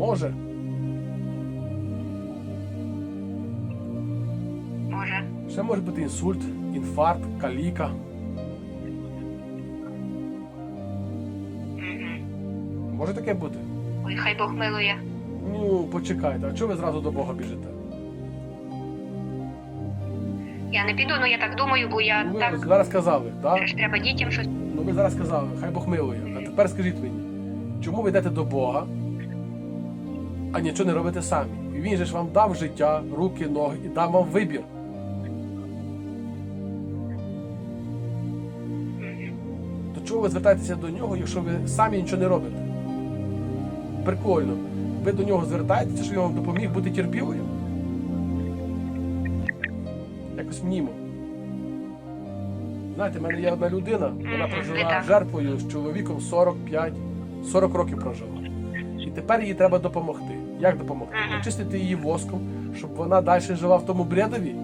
Може. Може. Ще може бути інсульт, інфаркт, каліка. Може таке бути? Ой, хай Бог милує. Ну, почекайте, а чого ви зразу до Бога біжите? Я не піду, ну я так думаю, бо я Ну, ви так зараз сказали, так? ж треба дітям щось. Ну ви зараз сказали, хай Бог милує. А тепер скажіть мені, чому ви йдете до Бога, а нічого не робите самі? І Він же ж вам дав життя, руки, ноги і дав вам вибір. То чого ви звертаєтеся до нього, якщо ви самі нічого не робите? Прикольно. Ви до нього звертаєтеся, що він вам допоміг бути терпілою? Якось мнімо. Знаєте, в мене є одна людина, вона прожила жертвою з чоловіком 45, 40 років прожила. І тепер їй треба допомогти. Як допомогти? Очистити її воском, щоб вона далі жила в тому бредові.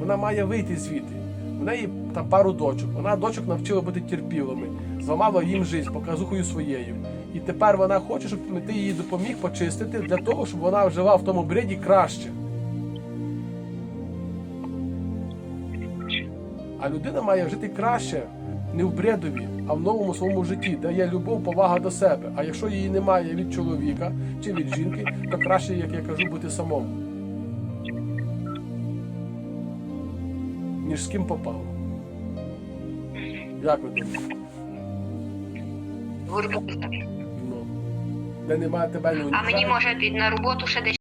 Вона має вийти звідти. В неї там пару дочок. Вона дочок навчила бути терпілими, зламала їм життя показухою своєю. І тепер вона хоче, щоб ти її допоміг почистити для того, щоб вона жила в тому бреді краще. А людина має жити краще не в бредові, а в новому своєму житті, де є любов, повага до себе. А якщо її немає від чоловіка чи від жінки, то краще, як я кажу, бути самому. Ніж з ким попало. Як ви думаєте? Ну, де немає тебе, ну А мені може під на роботу ще десь